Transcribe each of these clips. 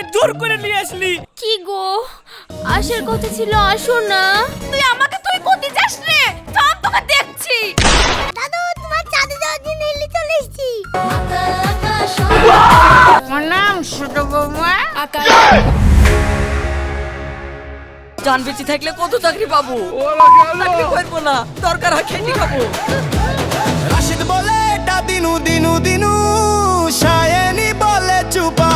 আমাকে জোর করে নিয়ে আসলি। কি গো? আসার কথা ছিল আসো না। তুই আমাকে তুই কোথায় যাস রে? সব তোকে দেখছি। দাদু তোমার চাঁদে যাওয়ার জন্য এলি চলে এসেছি। আমার নাম ছোট বৌমা। জান বেঁচে থাকলে কত চাকরি পাবো? চাকরি করব না দরকার হয় খেতে খাব। রাশিদ বলে এটা দিনু দিনু দিনু শায়েনি বলে চুপা।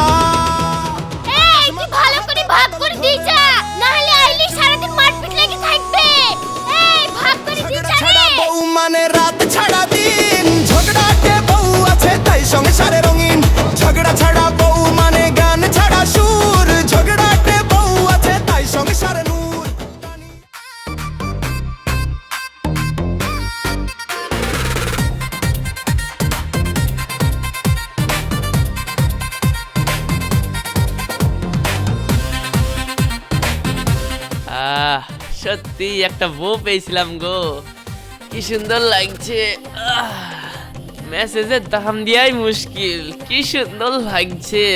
বউ মানে রাত ছাড়া দিন। ঝগড়াটে বউ আছে, তাই সংসারে রঙিন। ঝগড়া ছাড়া বউ মানে গান ছাড়া সুর। ঝগড়াটে বউ আছে, তাই সংসারে নূর। আহ সত্যি একটা বউ পেয়েছিলাম গো। কি সুন্দর লাগছে। মেসেজের দাম দেওয়াই মুশকিল কি সুন্দর লাগছে।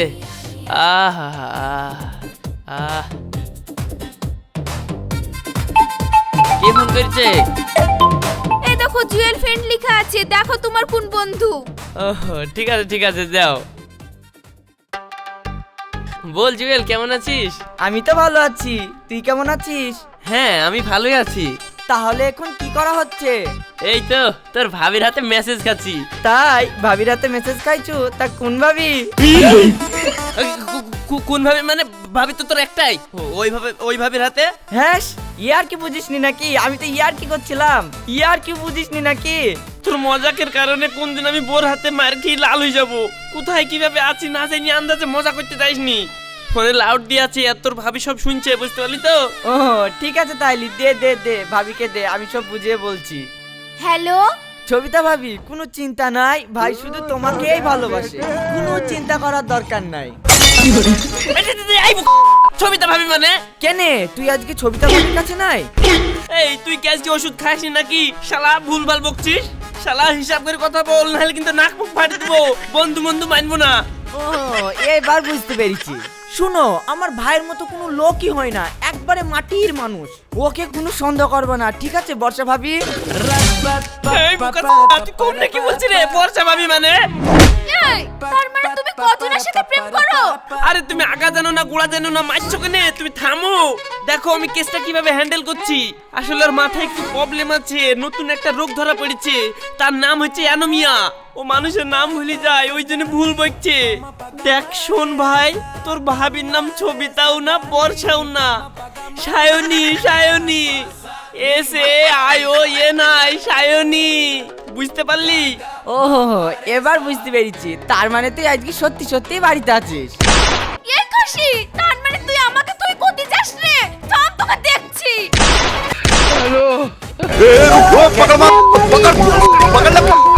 আহ কে ফোন করছে? এই দেখো জুয়েল ফ্রেন্ড লেখা আছে দেখো তোমার কোন বন্ধু। ওহ ঠিক আছে ঠিক আছে যাও। বল জুয়েল কেমন আছিস? আমি তো ভালো আছি তুই কেমন আছিস? হ্যাঁ আমি ভালোই আছি। তাহলে এখন কি করা হচ্ছে? এই তো তোর ভাবির হাতে মেসেজ খাচ্ছি। তাই ভাবির হাতে মেসেজ খাইছু? তা কোন ভাবি? কোন ভাবে? মানে ভাবি তো তোর একটাই। ও- ওই ভাবে ওই ভাবির হাতে? হ্যাঁ ইয়ার কি বুঝিসনি নাকি? আমি তো ইয়ার কি করছিলাম? ইয়ার কি বুঝিসনি নাকি? তোর মজাকের কারণে কোন দিন আমি বোর হাতে মার খেয়ে লাল হয়ে যাব। কোথায় কীভাবে আছি না জানি আন্দাজে মজা করতে যাইসনি। ফোনে লাউড দিয়ে আছে আর তোর ভাবি সব শুনছে বুঝতে পারলি তো? ও ঠিক আছে তাইলি দে দে দে ভাবিকে দে আমি সব বুঝিয়ে বলছি। হ্যালো? ছবিতা ভাবি কোনো চিন্তা নাই ভাই শুধু তোমাকেই ভালোবাসে। কোনো চিন্তা করার দরকার নাই। ছবিটা ভাবি মানে? কেনে তুই আজকে ছবিতা ভাবির কাছে নাই? এই তুই কি আজকে ওষুধ খাসনি নাকি? শালা ভুলভাল বকছিস? শালা হিসাব করে কথা বল নাহলে কিন্তু নাক মুখ ফাটি দেবো। বন্ধু বন্ধু মানবো না। ও এবার বুঝতে পেরেছি। শুনো আমার ভাইয়ের মতো কোনো লোকই হয় না একবারে মাটির মানুষ। ওকে কোনো সন্দেহ করবে না ঠিক আছে বর্ষা ভাবি? এই কোন নাকি বলছি রে বর্ষা ভাবি মানে? মানে তুমি কজনের সাথে প্রেম করো? আরে তুমি আগা জানো না গোড়া জানো না মারছো কেনে? তুমি থামো। দেখো আমি কেসটা কীভাবে হ্যান্ডেল করছি। আসলে ওর মাথায় একটু প্রবলেম আছে নতুন একটা রোগ ধরা পড়েছে। তার নাম হচ্ছে অ্যানোমিয়া ও মানুষের নাম ভুলে যায় ওই জন্য ভুল বকছে দেখ শোন ভাই তোর ভাবির নাম ছবিতাও না বর্ষাও না Sayani Sayani S A I O A নাই সায়নী বুঝতে পারলি ও এবার বুঝতে পেরেছি তার মানে তুই আজকে সত্যি সত্যি বাড়িতে আছিস এই খুশি তার মানে তুই আমাকে তুই কোথায় যাস রে তোকে দেখছি আয় তারপর তোকে হাড়ি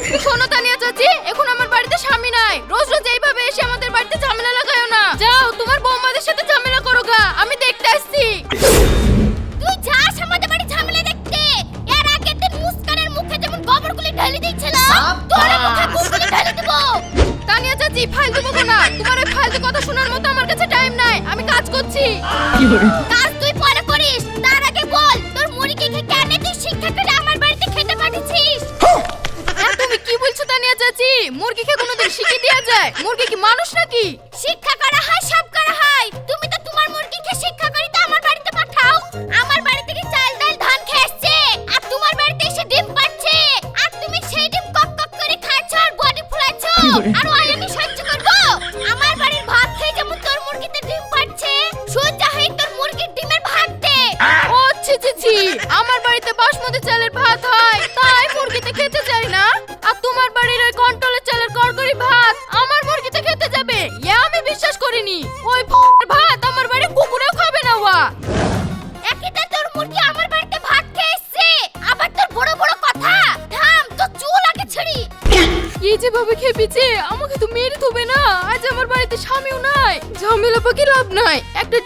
বাড়িতে ঝামেলা লাগায়ও না। যাও তোমার বৌমাদের সাথে ঝামেলা করো গা। আমি দেখতে আসছি। তুই যাস আমাদের বাড়ি ঝামেলা দেখতে। এর আগে দিন মুস্কানের মুখে যেমন গোবরগুলি ঢেলে দিয়েছিলাম তোর মুখে গোবরগুলি ঢেলে দেব। তানিয়া চাচি ফালতু বকো না। তোমার ওই ফালতু কথা শোনার মতো আমার কাছে টাইম নাই। আমি কাজ করছি। কাজ ফুলাচ্ছ আর ওই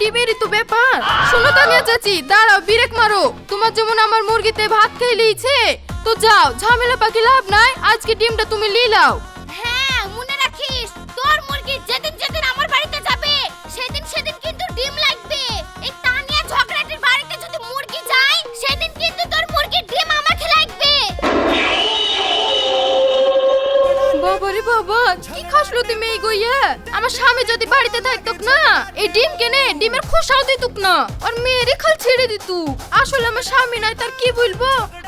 ডিমেরই তো ব্যাপার। শোনো তানিয়া চাচি দাঁড়াও বিরেক মারো। তোমার যেমন আমার মুরগিতে ভাত খেয়ে লিয়েছে তো যাও ঝামেলা পাকি লাভ নাই। আজকে ডিমটা তুমি লিলাও হ্যাঁ মনে রাখিস তোর মুরগি যেদিন যেদিন আমার বাড়িতে যাবে সেদিন সেদিন কিন্তু ডিম লাগবে। এই তানিয়া ঝগড়াটির বাড়িতে যদি মুরগি যায় সেদিন কিন্তু তোর মুরগির ডিম আমাকে লাগবে। বাবারে বাবা কি খাসলো তুমি এই গইয়া? আমার স্বামী যদি বাড়িতে থাকতো না, এই ডিম কেনে ডিমের খোসাও দিতুক না, আর মেয়েরে খাল ছেড়ে দিতুক। আসলে আমার স্বামী নাই, তার কি বলব?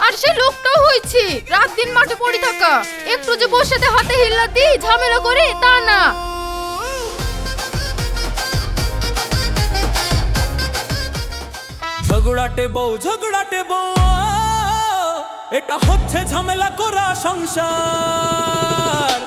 আর সে লোকটাও হয়েছে, রাত দিন মাঠে পড়ে থাকা। একটু যে বসেতে হাতে হিল্লা দি ঝামেলা করে, তা না। ঝগড়াটে বউ ঝগড়াটে বউ এটা হচ্ছে ঝামেলা করা সংসার।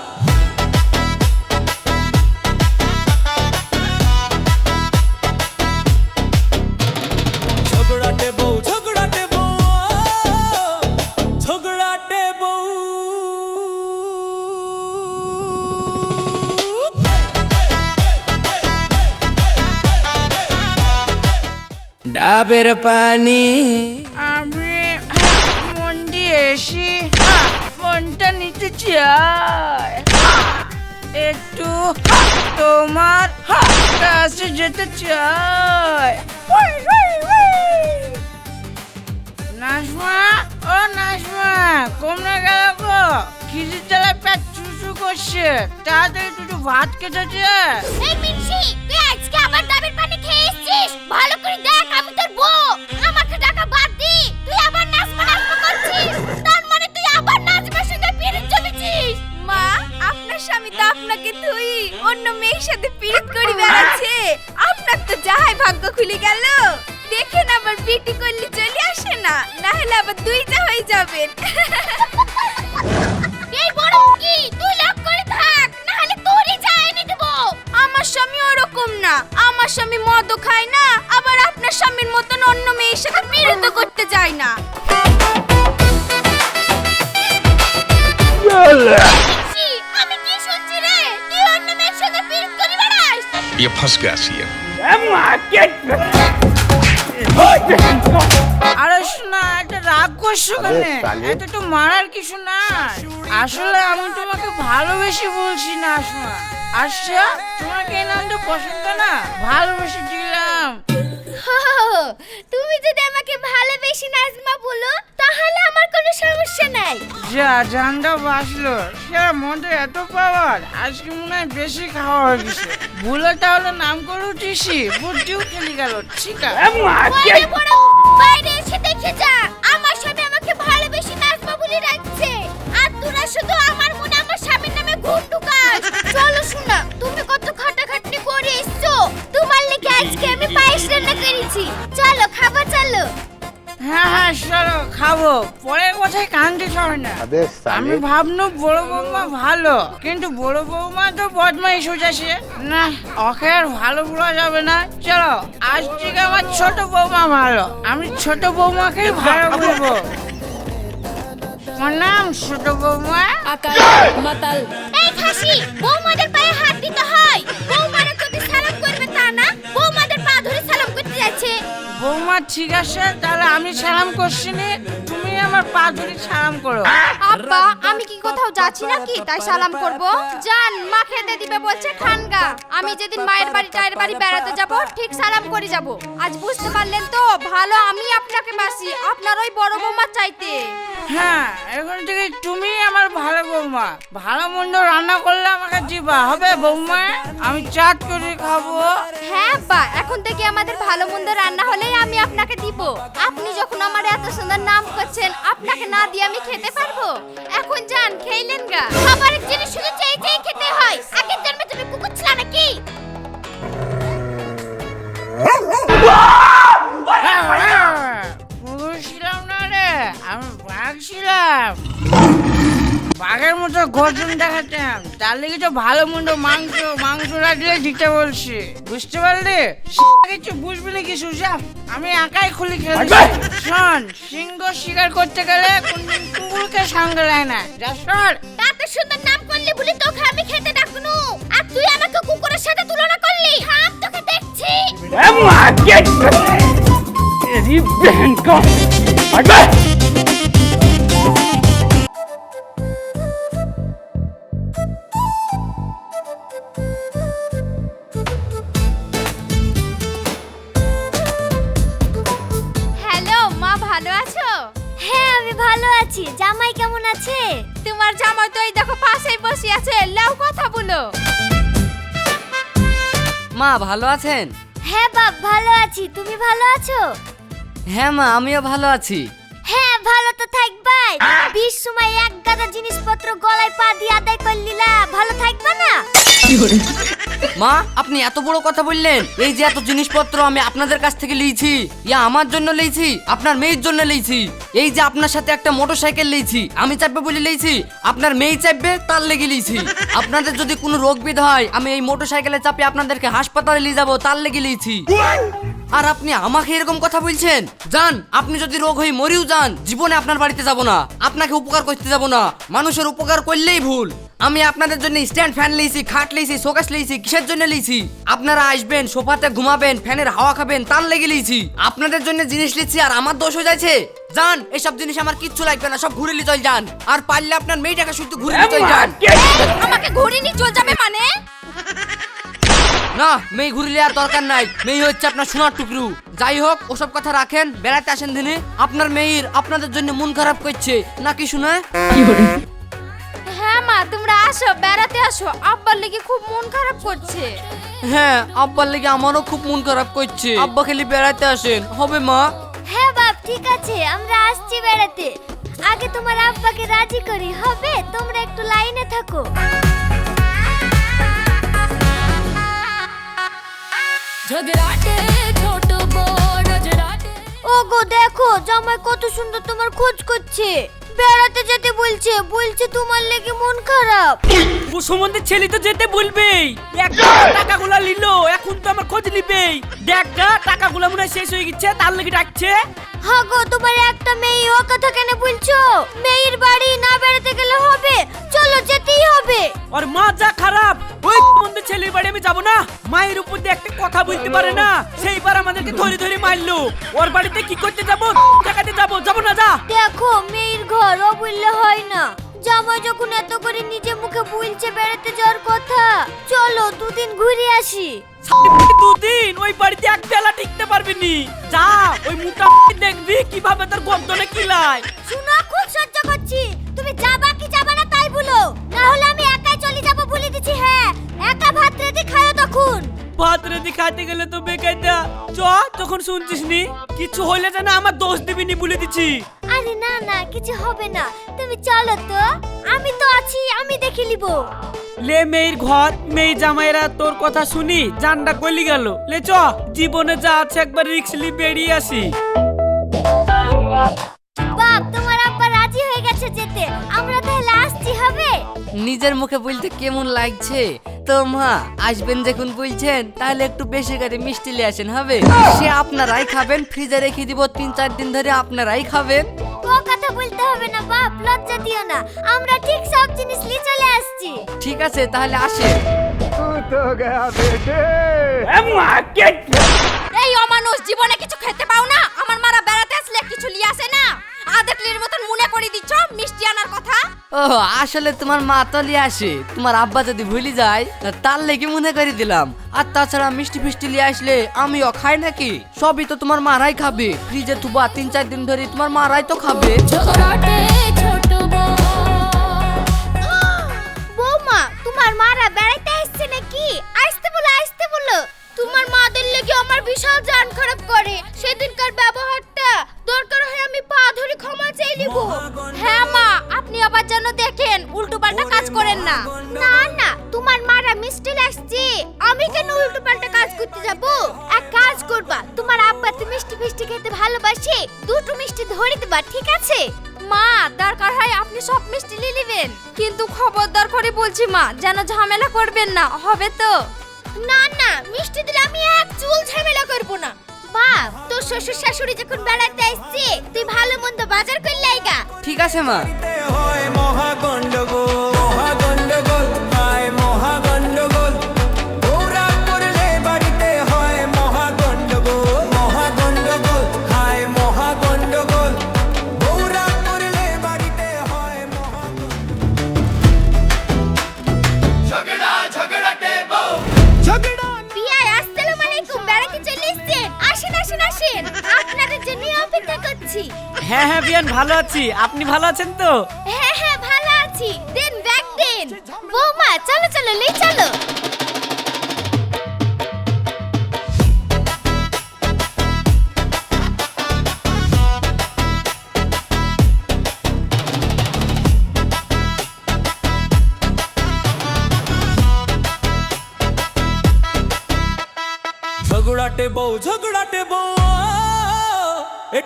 ডাবের পানি। আমি মন দিয়ে এসি। ফোনটা নিতে চাই একটু তোমার কাছে যেতে চাই। নাজমা ও নাজমা কমনে গেল গো। খিদির জ্বালায় পেট চুচু করছে। তাড়াতাড়ি দুটো ভাত খেতেছে Pascasia. আরে শোনা এটা রাগ করছ কেন? এটা তো মারার কিছু না আসলে আমি তোমাকে ভালোবেসে বলছি না শোনা। আচ্ছা তোমাকে এই নামটা পছন্দ না? ভালোবেসে দিলাম। তুমি যদি আমাকে ভালোবেসে নাজমা বলো তাহলে আমার কোনো সমস্যা নাই। যা জানটা বাঁচলো সেটা মধ্যে এত পাওয়ার আজকে মনে হয় বেশি খাওয়া হয়ে গেছে। ভুলে তাহলে নাম করে উঠিসি বুদ্ধিও খেলে গেল ঠিক আছে? বাইরে এসে দেখে যা। আমার স্বামী আমাকে ভালোবেসে নাজমা বলে রাখছে আর তোরা শুধু আমার মনে আমার স্বামীর নামে ঘুম ঢুকাস। চলো শোনা তুমি কত খাটাখাটনি করে এসছো? তোমার লেগে আজকে আমি পায়েস রান্না করেছি। চলো খাবার চলো। হ্যাঁ হ্যাঁ চলো খাব। পরের কথায় কান্দি হয় না। আমি ভাবনু বড় বৌমা ভালো কিন্তু বড় বৌমা তো বদমাইশ হয়েছে না ওকে আর ভালো বলা যাবে না। চলো আজ থেকে আমার ছোট বৌমা ভালো। আমি ছোট বৌমাকে ভালো বলব। আমার নাম ছোট বৌমা। এই খাসি বৌমাদের পায়ে হাত বৌমা ঠিক আছে? তাহলে আমি সালাম করছি নি। তুমি আমার পা ধরে সালাম করো। আব্বা আমি কি কোথাও যাচ্ছি নাকি তাই সালাম করব। জান মা খেতে দিবে বলছে খানগা আমি যেদিন মায়ের বাড়ি টায়ের বাড়ি বেড়াতে যাব ঠিক সালাম করে যাব। আজ বুঝতে পারলেন তো ভালো আমি আপনাকে বাসি আপনার ওই বড় বৌমা চাইতে। হ্যাঁ এখন থেকে তুমি আমার ভালো বৌমা। ভালো মন্দ রান্না করলে আমাকে দিবা। হবে বৌমা আমি চাট করে খাব। হ্যাঁ আব্বা এখন থেকে আমাদের ভালো মন্দ রান্না হলেই আমি আপনাকে দিব। আপনি যখন আমার এত সুন্দর নাম করছেন আপনাকে না দিয়ে আমি খেতে পারব? এখন যান খেইলেন গা। খাবারের জিনিস শুধু চেয়ে চেয়ে খেতে হয় আগের জন্মে তুমি কুকুর ছিল নাকি? রে আমি বাঘ ছিলাম বাঘের মতো গর্জন দেখাতাম। তার লেগে তো ভালো মন্দ মাংস মাংস রাখলে দিতে বলছি। বুঝতে পারলি? কিছু বুঝবি না কিছু যা আমি একাই খুলি খেলছি শোন সিংহ শিকার করতে গেলে কোনদিন কুকুরকে সঙ্গে নেয় না। যা সর। তা সুন্দর নাম করলি বলি তোকে আমি খেতে ডাকনু। আর তুই আমাকে কুকুরের সাথে তুলনা করলি? থাম তোকে দেখছি। হ্যালো মা ভালো আছো? হ্যাঁ আমি ভালো আছি। জামাই কেমন আছে? তোমার জামাই তো এই দেখো পাশেই বসে আছে। লাও কথা বলো। মা ভালো আছেন? হ্যাঁ বাপ ভালো আছি। তুমি ভালো আছো? হ্যাঁ মা আমিও ভালো আছি। হ্যাঁ ভালো তো থাকবাই। বিশ সময় এক গাদা জিনিসপত্র গলায় পা দিয়ে আদায় করলিলা ভালো থাকবা না? মা আপনি এত বড় কথা বললেন। এই যে এত জিনিসপত্র আমি আপনাদের কাছ থেকে লিয়েছি ইয়া আমার জন্য লিয়েছি আপনার মেয়ের জন্য লিয়েছি এই যে আপনার সাথে একটা মোটরসাইকেল লিয়েছি আমি চাপবে বলে লিয়েছি আপনার মেয়ে চাপবে তার লেগে লিয়েছি আপনাদের যদি কোনো রোগ বিধ হয় আমি এই মোটরসাইকেলে চাপে আপনাদেরকে হাসপাতালে নিয়ে যাব তার লেগে লিয়েছি আর আপনি আমাকে এরকম কথা বলছেন? যান আপনি যদি রোগ হয়ে মরেও যান জীবনে আপনার বাড়িতে যাব না। আপনাকে উপকার করতে যাব না। মানুষের উপকার করলেই ভুল। আমি আপনাদের জন্য স্ট্যান্ড ফ্যান লিয়েছি খাট লিয়েছি শোকেস লিয়েছি কিসের জন্য লিয়েছি আপনারা আসবেন সোফাতে ঘুমাবেন ফ্যানের হাওয়া খাবেন তার লেগে লিয়েছি আপনাদের জন্য জিনিস লিখছি আর আমার দোষ হয়ে যাচ্ছে যান এসব জিনিস আমার কিচ্ছু লাগবে না সব ঘুরে লিয়ে চল যান। আর পারলে আপনার মেয়েটাকে শুধু ঘুরে লিয়ে চল যান। আমাকে ঘুরে নিয়ে চল যাবে মানে? না মেয়ে ঘুরলে আর দরকার নাই। মেয়ে হচ্ছে আপনার সোনার টুকরু। যাই হোক ওসব কথা রাখেন বেড়াতে আসেন দিনে। আপনার মেয়ের আপনাদের জন্য মন খারাপ করছে। নাকি শুনে? হ্যাঁ মা তোমরা আসো বেড়াতে আসো। আব্বার লেগে খুব মন খারাপ করছে। হ্যাঁ আব্বার লেগে আমারও খুব মন খারাপ করছে। আব্বা খালি বেড়াতে আসেন। হবে মা? হ্যাঁ বাপ ঠিক আছে আমরা আসছি বেড়াতে। আগে তোমার আব্বাকে রাজি করি হবে? তোমরা একটু লাইনে থাকো। ও গো দেখো জামাই কত সুন্দর তোমার খোঁজ করছে। বেড়াতে যেতে বলছে বলছে তোমার লেগে মন খারাপ। ও সম্বন্ধে ছেলে তো যেতে বলবেই। এক টাকাগুলো নিল এখন তো আমার খোঁজ নিবেই। দেখ টাকাগুলো মনে হয় শেষ হয়ে গেছে তার লেগে ডাকছে। হ্যাঁ গো তোমার একটা মেয়ে ও কথা কেন বলছো? মেয়ের বাড়ি না বেড়াতে গেলে হবে? চলো যেতেই হবে। আর মা যা খারাপ ওই মন্দির ছেলের বাড়ি আমি যাব না। মায়ের উপর দিয়ে একটা কথা বলতে পারে না। সেইবার আমাদেরকে ধরে ধরে মারলো। ওর বাড়িতে কি করতে যাব? দেখাতে যাব? যাব না যা। দেখো মেয়ের ঘর ও বললে হয় না। জামাই যখন এত করে নিজে মুখে বলছে বেড়াতে যাওয়ার কথা চলো দুদিন ঘুরে আসি। দুদিন ওই বাড়িতে এক বেলা টিকতে পারবি নি। যা ওই মোটা দেখবি কীভাবে তোর গর্দনে কিলায় শুনো খুব সহ্য করছি তুমি যাবা কি যাবা না বলো? না হলে আমি একাই চলে যাব বলে দিচ্ছি হ্যাঁ। একা ভাত রেডি খাও তখন। ভাত রেদি খাইতে গেলে তো বেকায়দা। চ তখন শুনছিস নি? কিছু হইলে যেন আমার দোষ দিবি নি বলে দিছি। আরে না না কিছু হবে না। তুমি চলো তো। আমি তো আছি আমি দেখে নিব। লে মেয়ের ঘর মেয়ে জামাইরা তোর কথা শুনি জানটা গলি গেল। লে চ জীবনে যা আছে একবার রিক্স লি বেরিয়ে আসি। বাপ তোমার আব্বা রাজি হয়ে গেছে যেতে। আমরা নিজের মুখে বলতে কেমন লাগছে? তো মা আসবেন যখন বলছেন তাহলে একটু বেশি করে মিষ্টি নিয়ে আসেন হবে? সে আপনারাই খাবেন ফ্রিজে রেখে দিব তিন চার দিন ধরে আপনারাই খাবেন। ও কথা বলতে হবে না বাপ লজ্জা দিও না। আমরা ঠিক সব জিনিস নিয়ে চলে আসছি। ঠিক আছে তাহলে আসেন। এই অমানুষ জীবনে কিছু খেতে পাও না? আমার মারা বেড়াতে আসলে কিছু লিয়ে আসে না? আদেকলির মতন মনে করে দিচ্ছ মিষ্টি আনার কথা? ও আসলে তোমার মা তলি আসে। তোমার আব্বা যদি ভুলি যায় তার লেগে মনে করে দিলাম। আর তাছাড়া মিষ্টি ফিষ্টি নিয়ে আসলে আমিও খাই নাকি? সবই তো তোমার মারাই খাবে। ফ্রিজে থুবা তিন চার দিন ধরে তোমার মারাই তো খাবে। বৌমা তোমার মারা বেড়াইতে আসছে নাকি? আসতে বলো আসতে বলো। তোমার মাদের লেগে আমার বিশাল জান খারাপ করে। সেদিনকার ব্যবহারটা দরকার হয় আমি পা ধরে ক্ষমা চাই নিব হ্যাঁ মা আপনি আবার যেন দেখেন উল্টো পাল্টা কাজ করেন না। না না তোমার মারা মিষ্টি লাগছে। আমি কেন উল্টো পাল্টা কাজ করতে যাব? এক কাজ করবা তোমার আব্বা তো মিষ্টি ফিষ্টি খেতে ভালোবাসে দুটো মিষ্টি ধরে দেবা ঠিক আছে? মা দরকার হয় আপনি সব মিষ্টি নিয়ে নেবেন। কিন্তু খবরদার করে বলছি মা যেন ঝামেলা করবেন না হবে তো? না না মিষ্টি দিলে আমি এক চুল ঝামেলা করব না। বাপ তোর শ্বশুর শাশুড়ি যখন বেড়াতে আসছে তুই ভালো মন্দ বাজার করলে আইগা। ঠিক আছে মা। হয় মহা গন্ডগোল আছি। হ্যাঁ হ্যাঁ বিয়ান ভালো আছি। আপনি ভালো আছেন তো? হ্যাঁ হ্যাঁ ভালো আছি। দেন ব্যাগ দেন। বৌমা চলো চলো লে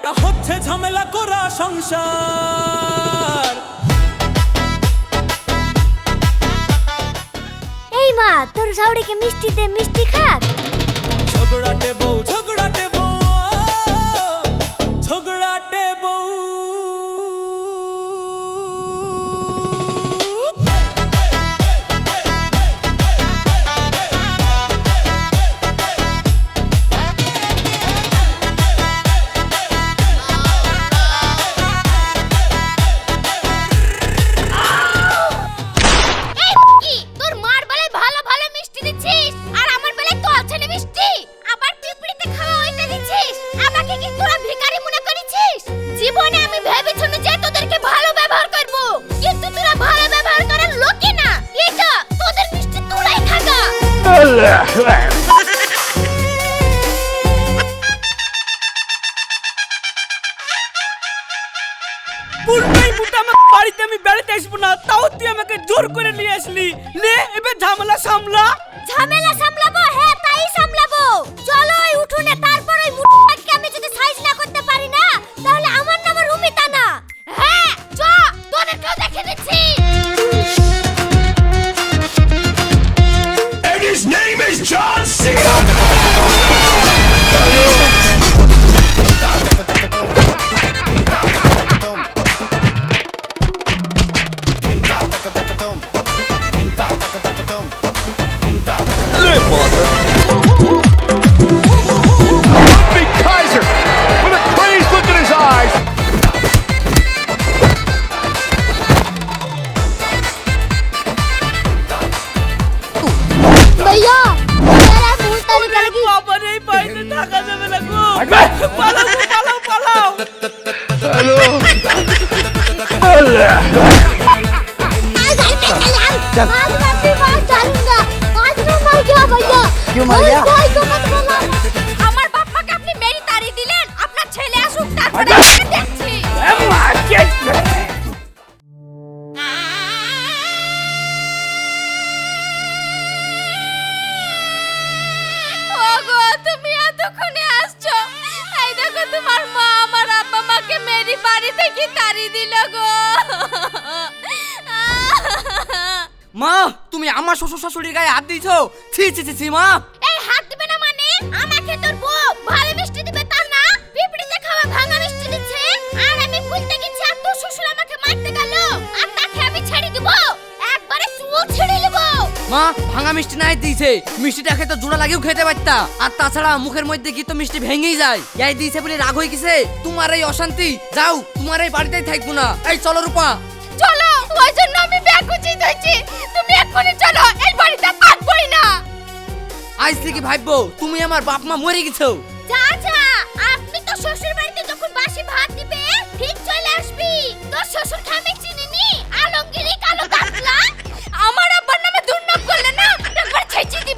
এটা হচ্ছে ঝামেলা করা সংসার। এই মা তোর সাউরিকে মিষ্টি দে মিষ্টি খাক। ঝগড়াতে বউ ঝগড়াটে বউ ঝগড়াটে থাকা যাবে না গো পালাও পালাও পালাও হ্যালো আজ আপনি মার ডালুঙ্গা মার গয়া মা ভাঙা মিষ্টি নাই দিয়েছে মিষ্টিটা খেতে জোড়া লাগেও খেতে পারতা। আর তাছাড়া মুখের মধ্যে কি তো মিষ্টি ভেঙেই যায়? এই দিয়েছে বলে রাগ হয়ে গেছে তোমার এই অশান্তি? যাও তোমার এই বাড়িতেই থাকব না। এই চলো রূপা। চলো ওই জন্য আমি গুছিয়ে ধরছি তুমি এক্ষুনি চলো এই বাড়িতে থাকবোই না। আজ থেকে ভাববো তুমি আমার বাপ মা মরে গেছো। যা যা আপনি তো শ্বশুর বাড়িতে যখন বাসি ভাত দিবে ঠিক চলে আসবি। তোর শ্বশুর খামে চিনিনি আলমগিরি কালো কাতলা।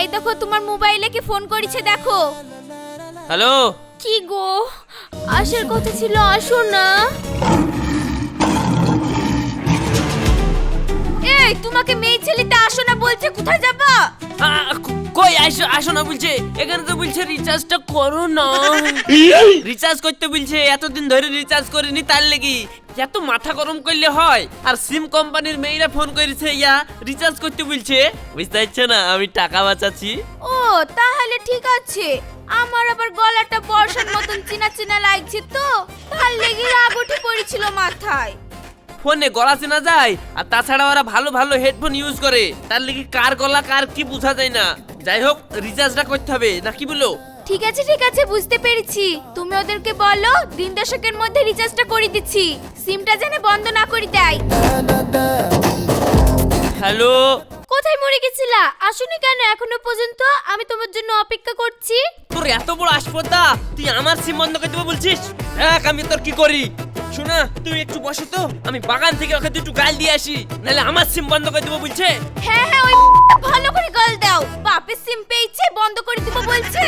এই দেখো তোমার মোবাইলে কি ফোন করেছে দেখো। হ্যালো? কি গো? আসার কথা ছিল আসো না। এই তোমাকে মেয়ে ছেলেতে আসো না বলছে কোথায় যাবা? কই আসো আসো না বলছে। এখানে তো বলছে রিচার্জটা করো না। রিচার্জ করতে বলছে এতদিন ধরে রিচার্জ করিনি তার লেগে। এত মাথা গরম করলে হয়? আর সিম কোম্পানির মেয়েরা ফোন করেছে ইয়া রিচার্জ করতে বলছে। বুঝতে পারছ না আমি টাকা বাঁচাচ্ছি। ও তাহলে ঠিক আছে। আমার আবার গলাটা বর্ষার মতন চিনা চিনা লাগছে তো। তার লেগে রাগ উঠে পড়েছিল মাথায়। ফোনে গলা চেনা যায় আর তাছাড়া ওরা ভালো ভালো হেডফোন ইউজ করে। তার লেগে কার গলা কার কি বোঝা যায় না। যাই হোক রিচার্জটা করতে হবে নাকি বলো? ঠিক আছে ঠিক আছে বুঝতে পেরেছি। তুমি ওদেরকে বলো দিন দশকের মধ্যে রিচার্জটা করে দিচ্ছি। সিমটা যেন বন্ধ না করে দেয়। হ্যালো? কোথায় মরে গেছিলা? আসুনি কেন এখনও পর্যন্ত? আমি তোমার জন্য অপেক্ষা করছি। তোর এত বড় আসপদা তুই আমার সিম বন্ধ করে দেবো বলছিস? দেখ আমি তোর কি করি। শোনা তুই একটু বসে তো। আমি বাগান থেকে ওকে দুটো গাল দিয়ে আসি নাহলে আমার সিম বন্ধ করে দেবো বলছে। হ্যাঁ হ্যাঁ ওই ভালো করে গল দাও। বাপের সিম পেয়েছে বন্ধ করে দিব বলছে।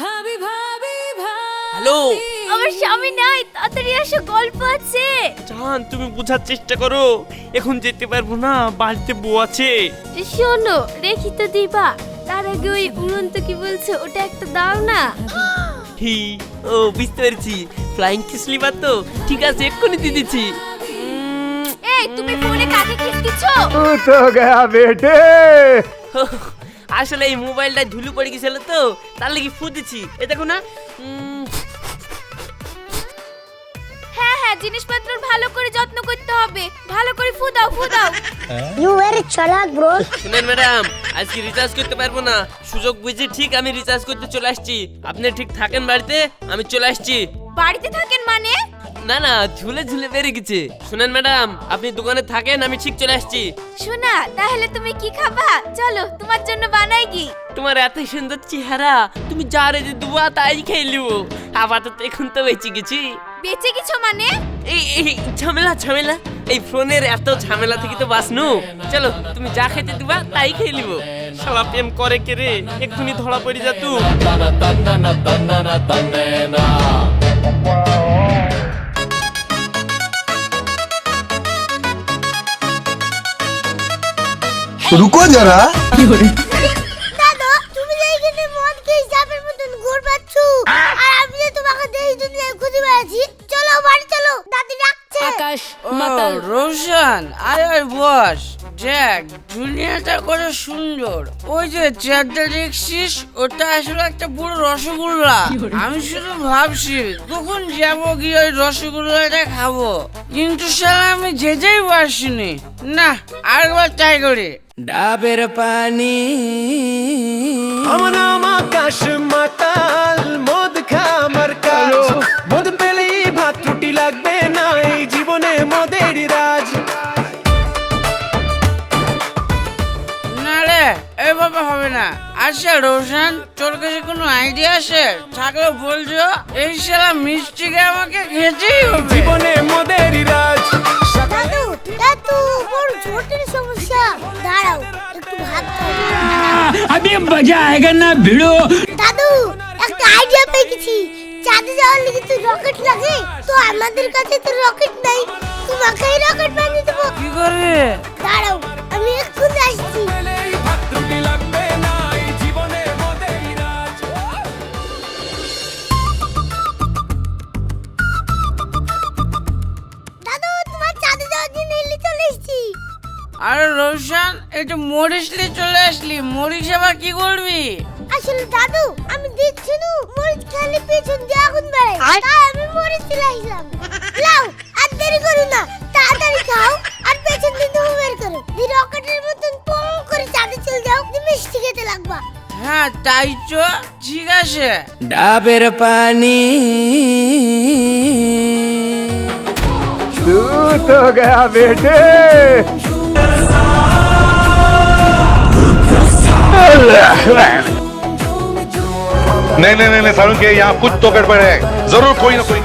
ভাবি ভাবি হ্যালো। আমার স্বামী নাই তাড়াতাড়ি এসে গল্প আছে। জান তুমি বোঝার চেষ্টা করো। এখন যেতে পারব না বাড়িতে বউ আছে। শোনো রেখি তো দিবা। তার আগে ওই উড়ন্ত কি বলছে ওটা একটা দাও না। হি ও বুঝতে পেরেছি। ফ্লাইং কিস লিভার তো। ঠিক আছে এক্ষুনি দিয়ে দিচ্ছি। এই তুমি ফোনে কাকে কিস দিছো আসলে এই মোবাইলটা ধুলু পড়ে গেছিল তো তার লাগি ফু দিচ্ছি। এ দেখো না। জিনিসপত্র ভালো করে যত্ন করতে হবে। ভালো করে ফু দাও ফু দাও। শুনেন ম্যাডাম আজকে রিচার্জ করতে পারব না। সুযোগ বুঝে ঠিক আমি রিচার্জ করতে চলে আসছি। আপনি ঠিক থাকেন বাড়িতে আমি চলে আসছি। বাড়িতে থাকেন মানে? না না ঝুলে ঝুলে বেরিয়ে গেছে শুনেন ম্যাডাম আপনি দোকানে থাকেন আমি ঠিক চলে আসছি শোনা তাহলে তুমি কি খাবা চলো তোমার জন্য বানাই কি তোমার এত সুন্দর চেহারা তুমি যা রেজে দুয়া তাই খেয়ে লিবো আপাতত এখন তো বেঁচে গেছি বেঁচে কিছু মানে এই এই ঝামেলা ঝামেলা এই ফোনের এত ঝামেলা থেকে তো বাঁচনু চলো তুমি যা খেতে দিবা তাই খেয়ে নিব শালা প্রেম করে কে রে এক্ষুনি ধরা পড়ে যা তুই রুকো যারা। দাদা তুমি যে এখানে মদ খেয়ে সাপের মতন ঘুরপাচ্ছ আর আমি যে তোমাকে দুনিয়ায় খুঁজে বেড়াচ্ছি চলো বাড়ি চলো। দাদি ডাকছে। আকাশ মাতাল। রোশন আয় আয় বস। দেখ দুনিয়াটা কত সুন্দর। ওই যে চেয়ারটা দেখছিস ওটা আসলে একটা পুরো রসগোল্লা। আমি শুধু ভাবছি কখন যাব গিয়ে ওই রসগোল্লাটা খাব? কিন্তু শালা আমি যেতেই পারছিনি। না আরেকবার ট্রাই করি। ডাবের পানি। আমার নাম আকাশ মাতাল মদ খামার কাজ। মদ পেলেই ভাত রুটি লাগবে না এই জীবনে মদের রাজ। আচ্ছা রোশন তোর কাছে কোনো আইডিয়া আছে? থাকলে বলছো এই শালা মিষ্টিকে আমাকে খেতেই হবে? জীবনে মোদেরই রাজ দাদু দাদু বড় জটিল সমস্যা। দাঁড়াও একটু আমি মজা আয়েগা না ভিড়ো। দাদু একটা আইডিয়া পেয়ে গেছি চাঁদে যাওয়ার লেগে তো রকেট লাগে তো আমাদের কাছে তো রকেট নাই। তোমাকে রকেট বানিয়ে দেবো। কি করবে? দাঁড়াও আমি এক্ষুনি আসছি। আরে রোশন একটু নিয়ে চলে আসলি। মরিচ আবার কি করবি? আসলে দাদু আমি দেখছি নু মরিচ খেলে পেছন দিয়ে আগুন বেড়ে তাই আমি মরিচ চলে আসলাম। লাও আর দেরি করো না তাড়াতাড়ি খাও আর পেছন দিয়ে ধুমো বের করো। দি রকেটের মতন পং করে চাঁদে চলে যাও দি মিষ্টি খেতে লাগবা। হ্যাঁ তাই তো ঠিক আছে। ডাবের পানি। नहीं नहीं नहीं नहीं सारू के यहाँ कुछ तो गड़बड़ है। ज़रूर कोई ना कोई